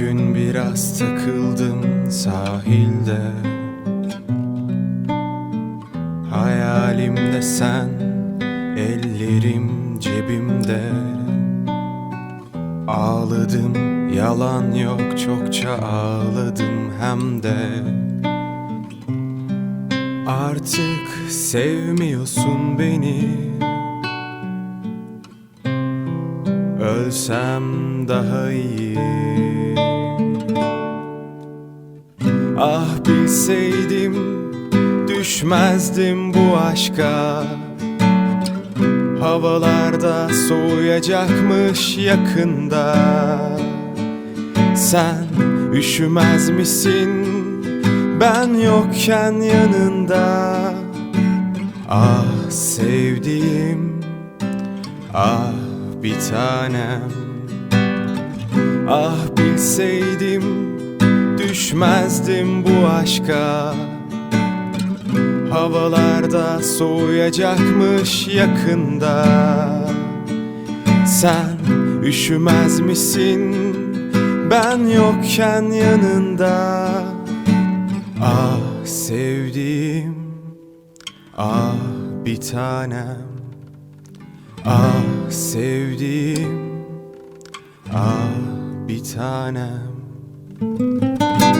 Biraz takıldım sahilde. Hayalimde sen Ellerim cebimde. Ağladım yalan yok çokça ağladım hem de. Artık sevmiyorsun beni. Ölsem daha iyi Ah bilseydim düşmezdim bu aşka. Havalarda soğuyacakmış yakında. Sen üşümez misin? Ben yokken yanında. Ah sevdiğim ah bir tanem. Ah bilseydim düşmezdim bu aşka. Havalarda soğuyacakmış yakında. Sen üşümez misin? Ben yokken yanında. Ah sevdiğim ah bir tanem. Ah sevdiğim ah bir tanem Música